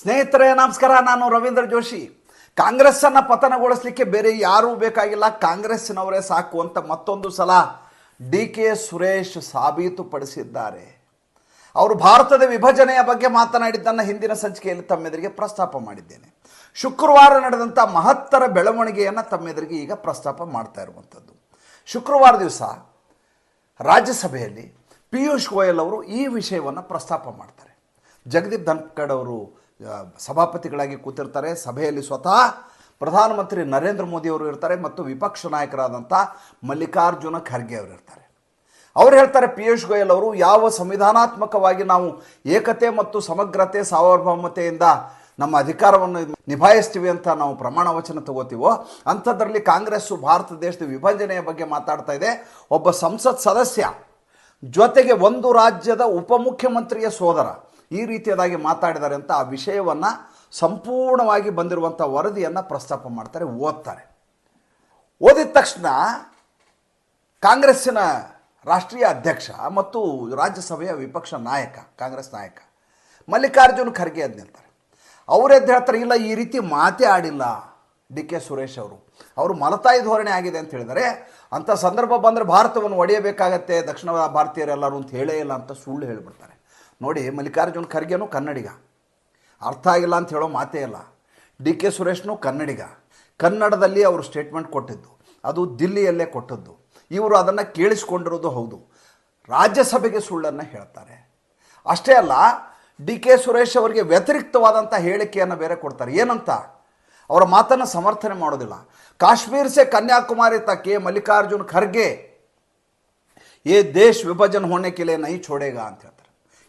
ಸ್ನೇಹಿತರೆ, ನಮಸ್ಕಾರ. ನಾನು ರವೀಂದ್ರ ಜೋಶಿ. ಕಾಂಗ್ರೆಸ್ಸನ್ನು ಪತನಗೊಳಿಸಲಿಕ್ಕೆ ಬೇರೆ ಯಾರೂ ಬೇಕಾಗಿಲ್ಲ. ಕಾಂಗ್ರೆಸ್ಸಿನವರೇ ಸಾಕು ಅಂತ ಮತ್ತೊಂದು ಸಲ ಡಿ ಕೆ ಸುರೇಶ್ ಸಾಬೀತುಪಡಿಸಿದ್ದಾರೆ. ಅವರು ಭಾರತದ ವಿಭಜನೆಯ ಬಗ್ಗೆ ಮಾತನಾಡಿದ್ದನ್ನು ಹಿಂದಿನ ಸಂಚಿಕೆಯಲ್ಲಿ ತಮ್ಮೆದುರಿಗೆ ಪ್ರಸ್ತಾಪ ಮಾಡಿದ್ದೇನೆ. ಶುಕ್ರವಾರ ನಡೆದಂಥ ಮಹತ್ತರ ಬೆಳವಣಿಗೆಯನ್ನು ತಮ್ಮೆದುರಿಗೆ ಈಗ ಪ್ರಸ್ತಾಪ ಮಾಡ್ತಾ ಇರುವಂಥದ್ದು ಶುಕ್ರವಾರ ದಿವಸ ರಾಜ್ಯಸಭೆಯಲ್ಲಿ ಪಿಯೂಷ್ ಗೋಯಲ್ ಅವರು ಈ ವಿಷಯವನ್ನು ಪ್ರಸ್ತಾಪ ಮಾಡ್ತಾರೆ. ಜಗದೀಪ್ ಧನ್ಕಡ್ ಅವರು ಸಭಾಪತಿಗಳಾಗಿ ಕೂತಿರ್ತಾರೆ. ಸಭೆಯಲ್ಲಿ ಸ್ವತಃ ಪ್ರಧಾನಮಂತ್ರಿ ನರೇಂದ್ರ ಮೋದಿ ಅವರು ಇರ್ತಾರೆ ಮತ್ತು ವಿಪಕ್ಷ ನಾಯಕರಾದಂಥ ಮಲ್ಲಿಕಾರ್ಜುನ ಖರ್ಗೆ ಅವರು ಇರ್ತಾರೆ. ಅವ್ರು ಹೇಳ್ತಾರೆ, ಪಿಯೂಷ್ ಗೋಯಲ್ ಅವರು, ಯಾವ ಸಂವಿಧಾನಾತ್ಮಕವಾಗಿ ನಾವು ಏಕತೆ ಮತ್ತು ಸಮಗ್ರತೆ, ಸಾರ್ವಭೌಮತೆಯಿಂದ ನಮ್ಮ ಅಧಿಕಾರವನ್ನು ನಿಭಾಯಿಸ್ತೀವಿ ಅಂತ ನಾವು ಪ್ರಮಾಣ ವಚನ ತಗೋತೀವೋ, ಅಂಥದ್ರಲ್ಲಿ ಕಾಂಗ್ರೆಸ್ಸು ಭಾರತ ದೇಶದ ವಿಭಜನೆಯ ಬಗ್ಗೆ ಮಾತಾಡ್ತಾ ಇದೆ. ಒಬ್ಬ ಸಂಸತ್ ಸದಸ್ಯ, ಜೊತೆಗೆ ಒಂದು ರಾಜ್ಯದ ಉಪಮುಖ್ಯಮಂತ್ರಿಯ ಸೋದರ ಈ ರೀತಿಯದಾಗಿ ಮಾತಾಡಿದ್ದಾರೆ ಅಂತ ಆ ವಿಷಯವನ್ನು ಸಂಪೂರ್ಣವಾಗಿ ಬಂದಿರುವಂಥ ವರದಿಯನ್ನು ಪ್ರಸ್ತಾಪ ಮಾಡ್ತಾರೆ, ಓದ್ತಾರೆ. ಓದಿದ ತಕ್ಷಣ ಕಾಂಗ್ರೆಸ್ಸಿನ ರಾಷ್ಟ್ರೀಯ ಅಧ್ಯಕ್ಷ ಮತ್ತು ರಾಜ್ಯಸಭೆಯ ವಿಪಕ್ಷ ನಾಯಕ, ಕಾಂಗ್ರೆಸ್ ನಾಯಕ ಮಲ್ಲಿಕಾರ್ಜುನ್ ಖರ್ಗೆ ಎದ್ದು ನಿಲ್ತಾರೆ ಅವರು ಎದ್ದು ಹೇಳ್ತಾರೆ, ಇಲ್ಲ, ಈ ರೀತಿ ಮಾತೇ ಆಡಿಲ್ಲ ಡಿ ಕೆ ಸುರೇಶ್ ಅವರು. ಅವರು ಮಲತಾಯಿ ಧೋರಣೆ ಆಗಿದೆ ಅಂತ ಹೇಳಿದರೆ ಅಂಥ ಸಂದರ್ಭ ಬಂದರೆ ಭಾರತವನ್ನು ಒಡೆಯಬೇಕಾಗತ್ತೆ, ದಕ್ಷಿಣ ಭಾರತೀಯರೆಲ್ಲರೂ ಅಂತ ಹೇಳೇ ಇಲ್ಲ ಅಂತ ಸುಳ್ಳು ಹೇಳಿಬಿಡ್ತಾರೆ. ನೋಡಿ ಮಲ್ಲಿಕಾರ್ಜುನ್ ಖರ್ಗೆನೂ ಕನ್ನಡಿಗ. ಅರ್ಥ ಆಗಿಲ್ಲ ಅಂತ ಹೇಳೋ ಮಾತೇ ಇಲ್ಲ. ಡಿ ಕೆ ಸುರೇಶ್ನು ಕನ್ನಡಿಗ. ಕನ್ನಡದಲ್ಲಿ ಅವರು ಸ್ಟೇಟ್ಮೆಂಟ್ ಕೊಟ್ಟಿದ್ದು. ಅದು ದಿಲ್ಲಿಯಲ್ಲೇ ಕೊಟ್ಟದ್ದು. ಇವರು ಅದನ್ನು ಕೇಳಿಸ್ಕೊಂಡಿರೋದು ಹೌದು. ರಾಜ್ಯಸಭೆಗೆ ಸುಳ್ಳನ್ನು ಹೇಳ್ತಾರೆ. ಅಷ್ಟೇ ಅಲ್ಲ, ಡಿ ಕೆ ಸುರೇಶ್ ಅವರಿಗೆ ವ್ಯತಿರಿಕ್ತವಾದಂಥ ಹೇಳಿಕೆಯನ್ನು ಬೇರೆ ಕೊಡ್ತಾರೆ. ಏನಂತ? ಅವರ ಮಾತನ್ನು ಸಮರ್ಥನೆ ಮಾಡೋದಿಲ್ಲ. ಕಾಶ್ಮೀರ್ ಸೆ ಕನ್ಯಾಕುಮಾರಿ ತಕ್ಕೆ ಮಲ್ಲಿಕಾರ್ಜುನ್ ಖರ್ಗೆ, ಏ ದೇಶ ವಿಭಜನ್ ಹೋಣೆ ಕಿಲೆ ನೈ ಚೋಡೇಗ ಅಂತ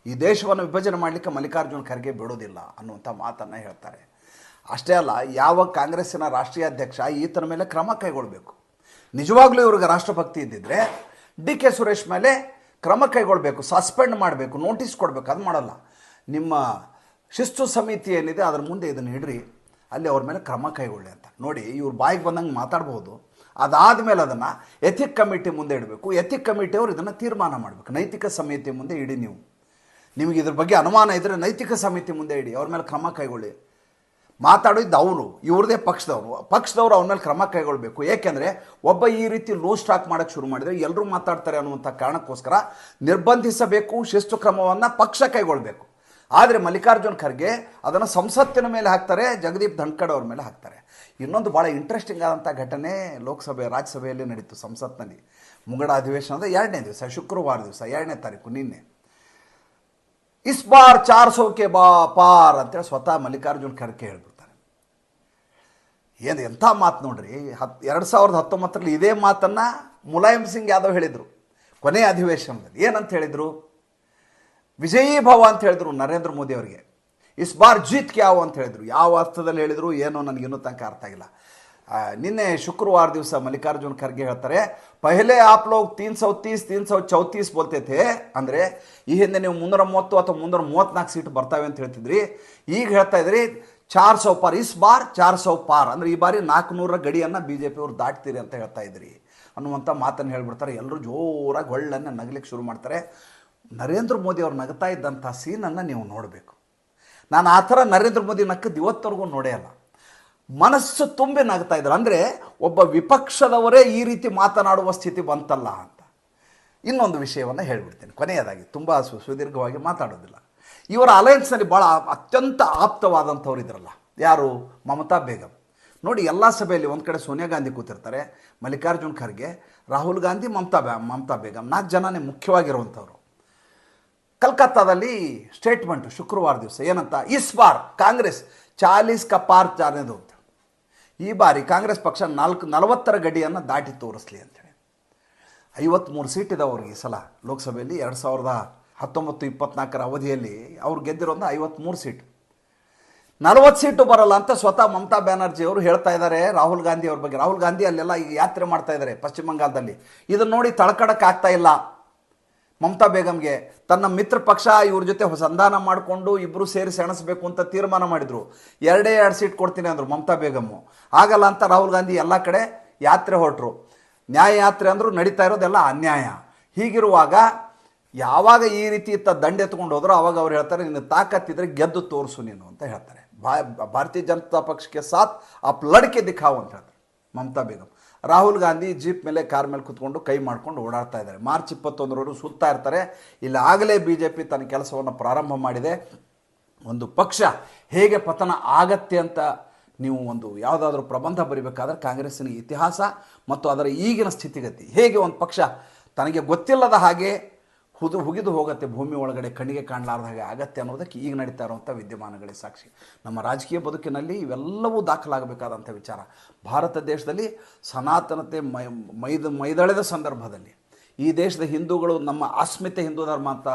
ಈ ದೇಶವನ್ನು ವಿಭಜನೆ ಮಾಡಲಿಕ್ಕೆ ಮಲ್ಲಿಕಾರ್ಜುನ ಖರ್ಗೆ ಬಿಡೋದಿಲ್ಲ ಅನ್ನುವಂಥ ಮಾತನ್ನು ಹೇಳ್ತಾರೆ. ಅಷ್ಟೇ ಅಲ್ಲ, ಯಾವ ಕಾಂಗ್ರೆಸ್ಸಿನ ರಾಷ್ಟ್ರೀಯ ಅಧ್ಯಕ್ಷ ಈತನ ಮೇಲೆ ಕ್ರಮ ಕೈಗೊಳ್ಳಬೇಕು ನಿಜವಾಗ್ಲೂ ಇವ್ರಿಗೆ ರಾಷ್ಟ್ರಭಕ್ತಿ ಇದ್ದಿದ್ರೆ ಡಿ ಕೆ ಸುರೇಶ್ ಮೇಲೆ ಕ್ರಮ ಕೈಗೊಳ್ಳಬೇಕು ಸಸ್ಪೆಂಡ್ ಮಾಡಬೇಕು, ನೋಟಿಸ್ ಕೊಡಬೇಕು, ಅದು ಮಾಡಲ್ಲ. ನಿಮ್ಮ ಶಿಸ್ತು ಸಮಿತಿ ಏನಿದೆ ಅದರ ಮುಂದೆ ಇದನ್ನು ಇಡ್ರಿ, ಅಲ್ಲಿ ಅವ್ರ ಮೇಲೆ ಕ್ರಮ ಕೈಗೊಳ್ಳಿ ಅಂತ. ನೋಡಿ, ಇವ್ರು ಬಾಯಿಗೆ ಬಂದಂಗೆ ಮಾತಾಡ್ಬೋದು. ಅದಾದಮೇಲೆ ಅದನ್ನು ಎಥಿಕ್ ಕಮಿಟಿ ಮುಂದೆ ಇಡಬೇಕು. ಎಥಿಕ್ ಕಮಿಟಿಯವರು ಇದನ್ನು ತೀರ್ಮಾನ ಮಾಡಬೇಕು. ನೈತಿಕ ಸಮಿತಿ ಮುಂದೆ ಇಡಿ ನೀವು. ನಿಮಗೆ ಇದ್ರ ಬಗ್ಗೆ ಅನುಮಾನ ಇದ್ದರೆ ನೈತಿಕ ಸಮಿತಿ ಮುಂದೆ ಇಡಿ, ಅವ್ರ ಮೇಲೆ ಕ್ರಮ ಕೈಗೊಳ್ಳಿ. ಮಾತಾಡಿದ್ದು ಅವರು, ಇವ್ರದೇ ಪಕ್ಷದವರು. ಪಕ್ಷದವರು ಅವ್ರ ಮೇಲೆ ಕ್ರಮ ಕೈಗೊಳ್ಳಬೇಕು ಏಕೆಂದರೆ ಒಬ್ಬ ಈ ರೀತಿ ಲೋ ಸ್ಟಾಕ್ ಮಾಡೋಕ್ಕೆ ಶುರು ಮಾಡಿದರೆ ಎಲ್ಲರೂ ಮಾತಾಡ್ತಾರೆ ಅನ್ನುವಂಥ ಕಾರಣಕ್ಕೋಸ್ಕರ ನಿರ್ಬಂಧಿಸಬೇಕು, ಶಿಸ್ತು ಕ್ರಮವನ್ನು ಪಕ್ಷ ಕೈಗೊಳ್ಳಬೇಕು ಆದರೆ ಮಲ್ಲಿಕಾರ್ಜುನ್ ಖರ್ಗೆ ಅದನ್ನು ಸಂಸತ್ತಿನ ಮೇಲೆ ಹಾಕ್ತಾರೆ, ಜಗದೀಪ್ ಧನ್ಕಡ್ ಅವ್ರ ಮೇಲೆ ಹಾಕ್ತಾರೆ. ಇನ್ನೊಂದು ಭಾಳ ಇಂಟ್ರೆಸ್ಟಿಂಗ್ ಆದಂಥ ಘಟನೆ ಲೋಕಸಭೆ, ರಾಜ್ಯಸಭೆಯಲ್ಲಿ ನಡೀತು ಸಂಸತ್ನಲ್ಲಿ. ಮುಂಗಡ ಅಧಿವೇಶನದ ಎರಡನೇ ದಿವಸ, ಶುಕ್ರವಾರ ದಿವಸ, ಎರಡನೇ ತಾರೀಕು, ನಿನ್ನೆ. ಇಸ್ ಬಾರ್ ಚಾರ್ ಸೋಕೆ ಬಾ ಪಾರ್ ಅಂತೇಳಿ ಸ್ವತಃ ಮಲ್ಲಿಕಾರ್ಜುನ್ ಖರ್ಗೆ ಹೇಳ್ಬಿಡ್ತಾರೆ. ಏನು ಎಂಥ ಮಾತು ನೋಡ್ರಿ? ಹತ್, ಎರಡು ಸಾವಿರದ ಹತ್ತೊಂಬತ್ತರಲ್ಲಿ ಇದೇ ಮಾತನ್ನು ಮುಲಾಯಂ ಸಿಂಗ್ ಯಾದವ್ ಹೇಳಿದರು ಕೊನೆಯ ಅಧಿವೇಶನದಲ್ಲಿ. ಏನಂತ ಹೇಳಿದರು? ವಿಜಯೀ ಭವ ಅಂತ ಹೇಳಿದ್ರು ನರೇಂದ್ರ ಮೋದಿ ಅವರಿಗೆ. ಇಸ್ ಬಾರ್ ಜೀತ್ ಕ್ಯಾವ್ ಅಂತ ಹೇಳಿದರು. ಯಾವ ಅರ್ಥದಲ್ಲಿ ಹೇಳಿದರು? ಏನೋ ನನಗಿನ್ನೂ ತನಕ ಅರ್ಥ ಆಗಿಲ್ಲ. ನಿನ್ನೆ ಶುಕ್ರವಾರ ದಿವಸ ಮಲ್ಲಿಕಾರ್ಜುನ್ ಖರ್ಗೆ ಹೇಳ್ತಾರೆ, ಪಹಲೆ ಆಪ್ ಲೋಗ್ ತೀನ್ ಸೌ ತೀಸ್, ತೀನ್ ಸೌ ಚೌತೀಸ್ ಬೋಲ್ತೈತೆ. ಅಂದರೆ, ಈ ಹಿಂದೆ ನೀವು ಮುನ್ನೂರ ಮೂವತ್ತು ಅಥವಾ ಮುನ್ನೂರ ಮೂವತ್ತ್ನಾಲ್ಕು ಸೀಟ್ ಬರ್ತಾವೆ ಅಂತ ಹೇಳ್ತಿದ್ರಿ. ಈಗ ಹೇಳ್ತಾ ಇದ್ರಿ, ಚಾರ್ ಸೌ ಪಾರ್, ಇಸ್ ಬಾರ್ ಚಾರ್ ಸೌ ಪಾರ್. ಅಂದರೆ ಈ ಬಾರಿ ನಾಲ್ಕುನೂರ ಗಡಿಯನ್ನು ಬಿ ಜೆ ಪಿಯವರು ದಾಟ್ತೀರಿ ಅಂತ ಹೇಳ್ತಾ ಇದ್ರಿ. ಅನ್ನುವಂಥ ಮಾತನ್ನು ಹೇಳ್ಬಿಡ್ತಾರೆ. ಎಲ್ಲರೂ ಜೋರಾಗಿ ಹೊಳ್ಳನ್ನು ನಗಲಿಕ್ಕೆ ಶುರು ಮಾಡ್ತಾರೆ. ನರೇಂದ್ರ ಮೋದಿ ಅವ್ರು ನಗ್ತಾ ಇದ್ದಂಥ ಸೀನನ್ನು ನೀವು ನೋಡಬೇಕು. ನಾನು ಆ ಥರ ನರೇಂದ್ರ ಮೋದಿ ನಕ್ಕದ್ದು ಇವತ್ತವರೆಗೂ ನೋಡೇ ಅಲ್ಲ. ಮನಸ್ಸು ತುಂಬಿ ನಗ್ತಾ ಇದ್ದಾರೆ. ಅಂದರೆ ಒಬ್ಬ ವಿಪಕ್ಷದವರೇ ಈ ರೀತಿ ಮಾತನಾಡುವ ಸ್ಥಿತಿ ಬಂತಲ್ಲ ಅಂತ. ಇನ್ನೊಂದು ವಿಷಯವನ್ನು ಹೇಳಿಬಿಡ್ತೀನಿ. ಕೊನೆಯದಾಗಿ, ತುಂಬ ಸು, ಸುದೀರ್ಘವಾಗಿ ಮಾತಾಡೋದಿಲ್ಲ. ಇವರ ಅಲಯನ್ಸ್ನಲ್ಲಿ ಭಾಳ ಅತ್ಯಂತ ಆಪ್ತವಾದಂಥವ್ರು ಇದ್ರಲ್ಲ. ಯಾರು? ಮಮತಾ ಬೇಗಂ. ನೋಡಿ, ಎಲ್ಲ ಸಭೆಯಲ್ಲಿ ಒಂದು ಕಡೆ ಸೋನಿಯಾ ಗಾಂಧಿ ಕೂತಿರ್ತಾರೆ, ಮಲ್ಲಿಕಾರ್ಜುನ್ ಖರ್ಗೆ, ರಾಹುಲ್ ಗಾಂಧಿ, ಮಮತಾ ಬೇ ಮಮತಾ ಬೇಗಂ. ನಾಲ್ಕು ಜನನೇ ಮುಖ್ಯವಾಗಿರುವಂಥವ್ರು. ಕಲ್ಕತ್ತಾದಲ್ಲಿ ಸ್ಟೇಟ್ಮೆಂಟ್ ಶುಕ್ರವಾರ ದಿವಸ ಏನಂತ? ಇಸ್ ಬಾರ್ ಕಾಂಗ್ರೆಸ್, ಚಾಲೀಸ್ ಕಪಾರ್ ಅಂತ ಈ ಬಾರಿ ಕಾಂಗ್ರೆಸ್ ಪಕ್ಷ ನಾಲ್ಕು, ನಲವತ್ತರ ಗಡಿಯನ್ನು ದಾಟಿ ತೋರಿಸ್ಲಿ ಅಂತೇಳಿ ಐವತ್ತ್ಮೂರು ಸೀಟ್ ಇದಾವೆ ಅವ್ರಿಗೆ ಈ ಸಲ ಲೋಕಸಭೆಯಲ್ಲಿ ಎರಡು ಸಾವಿರದ ಹತ್ತೊಂಬತ್ತು, ಇಪ್ಪತ್ನಾಲ್ಕರ ಅವಧಿಯಲ್ಲಿ. ಅವ್ರು ಗೆದ್ದಿರೋದು ಐವತ್ತ್ಮೂರು ಸೀಟ್. ನಲವತ್ತು ಸೀಟು ಬರಲ್ಲ ಅಂತ ಸ್ವತಃ ಮಮತಾ ಬ್ಯಾನರ್ಜಿ ಅವರು ಹೇಳ್ತಾ ಇದ್ದಾರೆ ರಾಹುಲ್ ಗಾಂಧಿ ಅವ್ರ ಬಗ್ಗೆ. ರಾಹುಲ್ ಗಾಂಧಿ ಅಲ್ಲೆಲ್ಲ ಈಗ ಯಾತ್ರೆ ಮಾಡ್ತಾ ಇದ್ದಾರೆ ಪಶ್ಚಿಮ ಬಂಗಾಳದಲ್ಲಿ. ಇದನ್ನು ನೋಡಿ ತಳ್ಕಡಕ್ಕೆ ಆಗ್ತಾ ಇಲ್ಲ. ಮಮತಾ ಬೇಗಂಗೆ ತನ್ನ ಮಿತ್ರ ಪಕ್ಷ ಇವ್ರ ಜೊತೆ ಸಂಧಾನ ಮಾಡಿಕೊಂಡು ಇಬ್ಬರು ಸೇರಿ ಸೆಣಸಬೇಕು ಅಂತ ತೀರ್ಮಾನ ಮಾಡಿದರು. ಎರಡೇ ಎರಡು ಸೀಟ್ ಕೊಡ್ತೀನಿ ಅಂದರು ಮಮತಾ ಬೇಗಮ್ಮು. ಆಗಲ್ಲ ಅಂತ ರಾಹುಲ್ ಗಾಂಧಿ ಎಲ್ಲ ಕಡೆ ಯಾತ್ರೆ ಹೊರಟರು. ನ್ಯಾಯ ಯಾತ್ರೆ ಅಂದರೂ ನಡೀತಾ ಇರೋದೆಲ್ಲ ಅನ್ಯಾಯ. ಹೀಗಿರುವಾಗ ಯಾವಾಗ ಈ ರೀತಿ ಇತ್ತ ದಂಡ ಎತ್ಕೊಂಡು ಹೋದ್ರು ಅವಾಗ ಅವ್ರು ಹೇಳ್ತಾರೆ, ನಿನ್ನ ತಾಕತ್ತಿದ್ರೆ ಗೆದ್ದು ತೋರಿಸು ನೀನು ಅಂತ ಹೇಳ್ತಾರೆ. ಭಾರತೀಯ ಜನತಾ ಪಕ್ಷಕ್ಕೆ ಸಾತ್ ಅಪ್ ಲಡ್ಕೆ ದಿಖಾವು ಅಂತ ಹೇಳ್ತಾರೆ ಮಮತಾ ಬೇಗಂ ರಾಹುಲ್ ಗಾಂಧಿ ಜೀಪ್ ಮೇಲೆ ಕಾರ್ ಮೇಲೆ ಕುತ್ಕೊಂಡು ಕೈ ಮಾಡ್ಕೊಂಡು ಓಡಾಡ್ತಾ ಇದ್ದಾರೆ. ಮಾರ್ಚ್ ಇಪ್ಪತ್ತೊಂದರವರೆಗೂ ಸುತ್ತಾ ಇರ್ತಾರೆ. ಇಲ್ಲಿ ಆಗಲೇ ಬಿ ಜೆ ಪಿ ತನ್ನ ಕೆಲಸವನ್ನು ಪ್ರಾರಂಭ ಮಾಡಿದೆ. ಒಂದು ಪಕ್ಷ ಹೇಗೆ ಪತನ ಆಗತ್ತೆ ಅಂತ ನೀವು ಒಂದು ಯಾವುದಾದ್ರೂ ಪ್ರಬಂಧ ಬರಿಬೇಕಾದ್ರೆ ಕಾಂಗ್ರೆಸ್ಸಿನ ಇತಿಹಾಸ ಮತ್ತು ಅದರ ಈಗಿನ ಸ್ಥಿತಿಗತಿ. ಹೇಗೆ ಒಂದು ಪಕ್ಷ ತನಗೆ ಗೊತ್ತಿಲ್ಲದ ಹಾಗೆ ಹುದು ಹುಗಿದು ಹೋಗುತ್ತೆ, ಭೂಮಿ ಒಳಗಡೆ ಕಣ್ಣಿಗೆ ಕಾಣಲಾರ್ದ ಹಾಗೆ ಆಗತ್ತೆ ಅನ್ನೋದಕ್ಕೆ ಈಗ ನಡೀತಾ ಇರುವಂಥ ವಿದ್ಯಮಾನಗಳೇ ಸಾಕ್ಷಿ. ನಮ್ಮ ರಾಜಕೀಯ ಬದುಕಿನಲ್ಲಿ ಇವೆಲ್ಲವೂ ದಾಖಲಾಗಬೇಕಾದಂಥ ವಿಚಾರ. ಭಾರತ ದೇಶದಲ್ಲಿ ಸನಾತನತೆ ಮೈ, ಮೈದ, ಮೈದಳೆದ ಸಂದರ್ಭದಲ್ಲಿ, ಈ ದೇಶದ ಹಿಂದೂಗಳು ನಮ್ಮ ಅಸ್ಮಿತೆ ಹಿಂದೂ ಧರ್ಮ ಅಂತ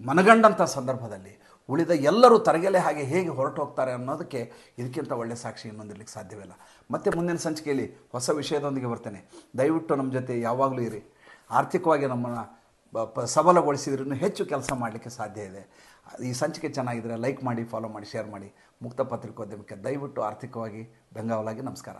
ಮನಗಂಡಂಥ ಸಂದರ್ಭದಲ್ಲಿ ಉಳಿದ ಎಲ್ಲರೂ ತರಗೆಲೆ ಹಾಗೆ ಹೇಗೆ ಹೊರಟು ಹೋಗ್ತಾರೆ ಅನ್ನೋದಕ್ಕೆ ಇದಕ್ಕಿಂತ ಒಳ್ಳೆಯ ಸಾಕ್ಷಿ ಇನ್ನೊಂದಿರ್ಲಿಕ್ಕೆ ಸಾಧ್ಯವಿಲ್ಲ ಮತ್ತೆ ಮುಂದಿನ ಸಂಚಿಕೆಯಲ್ಲಿ ಹೊಸ ವಿಷಯದೊಂದಿಗೆ ಬರ್ತೇನೆ. ದಯವಿಟ್ಟು ನಮ್ಮ ಜೊತೆ ಯಾವಾಗಲೂ ಇರಿ. ಆರ್ಥಿಕವಾಗಿ ನಮ್ಮನ್ನು ಪ- ಸಬಲಗೊಳಿಸಿದ್ರೆ ಹೆಚ್ಚು ಕೆಲಸ ಮಾಡಲಿಕ್ಕೆ ಸಾಧ್ಯ ಇದೆ. ಈ ಸಂಚಿಕೆ ಚೆನ್ನಾಗಿದ್ದರೆ ಲೈಕ್ ಮಾಡಿ ಫಾಲೋ ಮಾಡಿ ಶೇರ್ ಮಾಡಿ. ಮುಕ್ತ ಪತ್ರಿಕೋದ್ಯಮಕ್ಕೆ ದಯವಿಟ್ಟು ಆರ್ಥಿಕವಾಗಿ ಬೆಂಗಾವಲಾಗಿ ನಮಸ್ಕಾರ.